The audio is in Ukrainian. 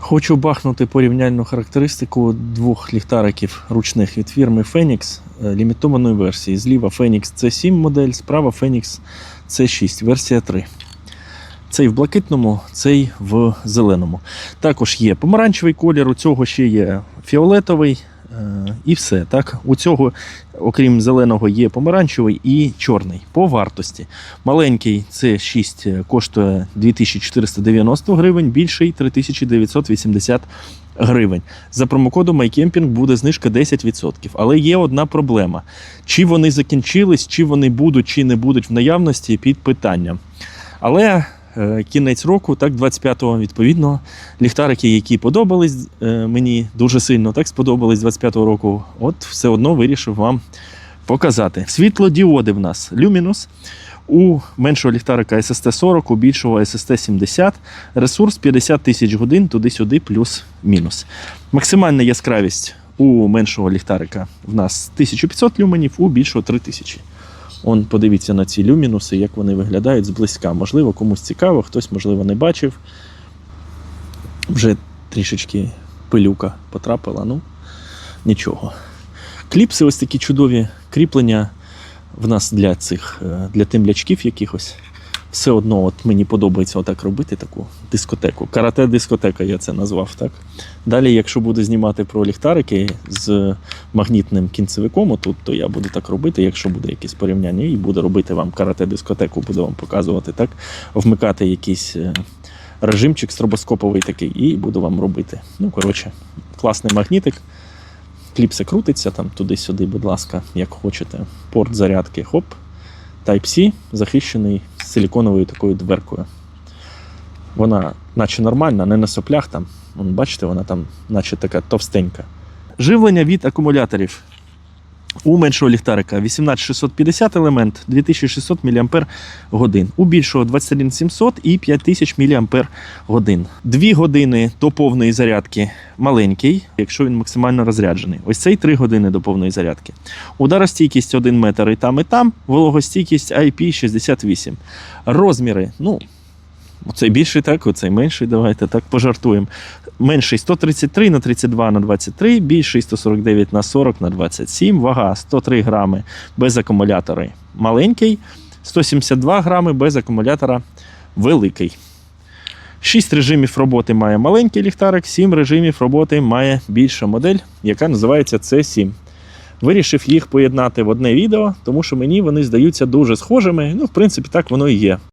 Хочу бахнути порівняльну характеристику двох ліхтариків ручних від фірми Phoenix е, лімітованої версії. Зліва Phoenix C7 модель, справа Phoenix C6, версія 3. Цей в блакитному, цей в зеленому. Також є помаранчевий колір, у цього ще є фіолетовий і все. Так? У цього, окрім зеленого, є помаранчевий і чорний по вартості. Маленький C6 коштує 2490 гривень, більший 3980 гривень. За промокодом MyCamping буде знижка 10%. Але є одна проблема: чи вони закінчились, чи вони будуть, чи не будуть в наявності під питанням. Але е, кінець року, так, 25-го, відповідно, ліхтарики, які подобались е, мені дуже сильно, так сподобались 25-го року, от все одно вирішив вам показати. Світлодіоди в нас Luminous. У меншого ліхтарика SST 40, у більшого SST 70, ресурс 50 тисяч годин туди-сюди, плюс-мінус. Максимальна яскравість у меншого ліхтарика в нас 1500 люменів, у більшого 3000. Он подивіться на ці люмінуси, як вони виглядають зблизька. Можливо, комусь цікаво, хтось, можливо, не бачив. Вже трішечки пилюка потрапила, ну нічого. Кліпси, ось такі чудові кріплення в нас для цих е, для темлячків якихось. Все одно от мені подобається отак робити таку дискотеку. Карате-дискотека я це назвав. так. Далі, якщо буду знімати про ліхтарики з магнітним кінцевиком, отут, то я буду так робити, якщо буде якесь порівняння, і буду робити вам карате-дискотеку, буду вам показувати так, вмикати якийсь е, режимчик стробоскоповий такий, і буду вам робити. Ну, коротше, класний магнітик. Кліпси крутиться там туди-сюди, будь ласка, як хочете. Порт зарядки, хоп. Type-C захищений силіконовою такою дверкою. Вона, наче нормальна, не на соплях там. Бачите, вона там, наче така товстенька. Живлення від акумуляторів. У меншого ліхтарика 18650 елемент 2600 мАч. У більшого 21700 і 5000 мАч. Дві години до повної зарядки маленький, якщо він максимально розряджений. Ось цей 3 години до повної зарядки. Ударостійкість 1 метр і там, і там, вологостійкість IP68. Розміри, ну, оцей більший, так, оцей менший, давайте так пожартуємо. Менший 133 на 32 на 23, більший 149 на 40 на 27, вага 103 грами без акумулятора маленький, 172 грами без акумулятора великий. 6 режимів роботи має маленький ліхтарик, 7 режимів роботи має більша модель, яка називається C7. Вирішив їх поєднати в одне відео, тому що мені вони здаються дуже схожими. Ну, в принципі, так воно і є.